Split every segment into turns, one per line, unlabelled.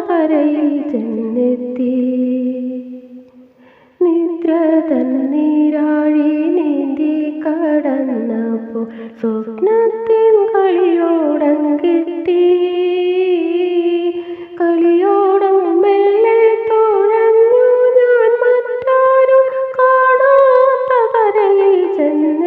കരയിൽ ചെന്നെത്തി. നിദ്ര തന്നീരാഴി നീന്തി കടന്നപ്പോൾ സ്വപ്നത്തിൽ കളിയോടം കിട്ടി. കളിയോടം ഞാൻ മറ്റാരും കാണാത്ത കരയിൽ ചെന്നു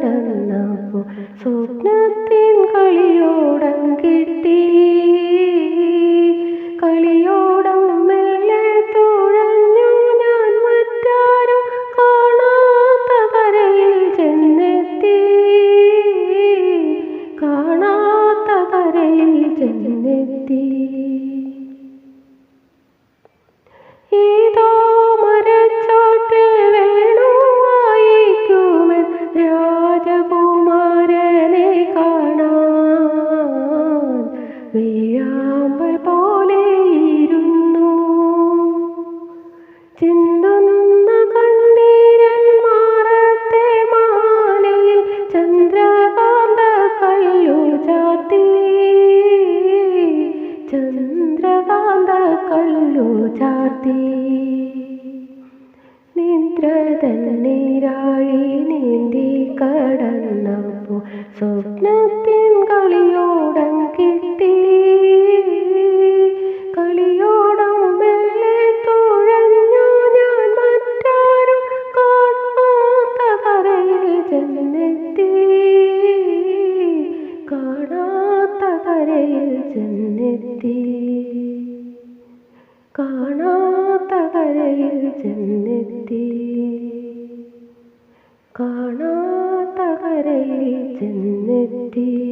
കടന്നപ്പോ സ്വപ്നത്തിൻ കളിയോടം കിട്ടി. കളിയോടം മെല്ലെ തുഴഞ്ഞു ഞാൻ മറ്റാരും കാണാത്ത കരയിൽ ചെന്നെത്തി. കാണാത്ത കരയിൽ ചെന്നെത്തി. വീഴാമ്പൽ പോലെ ചിന്തുന്ന കണ്ണീരൻ മാറത്തെ മാലയിൽ ചന്ദ്രകാന്ത കല്ലു ചാത്തി. ചന്ദ്രകാന്ത കല്ലു ചാർത്തി. നിദ്ര നീരാഴി നീന്തി കടന്നപ്പോ സ്വപ്നത്തിൻ കളിയോടം കരയിൽ ചെന്നെത്തി. കാണാത്ത കരയിൽ ചെന്നെത്തി. കാണാത്ത കരയിൽ ചെന്നെത്തി.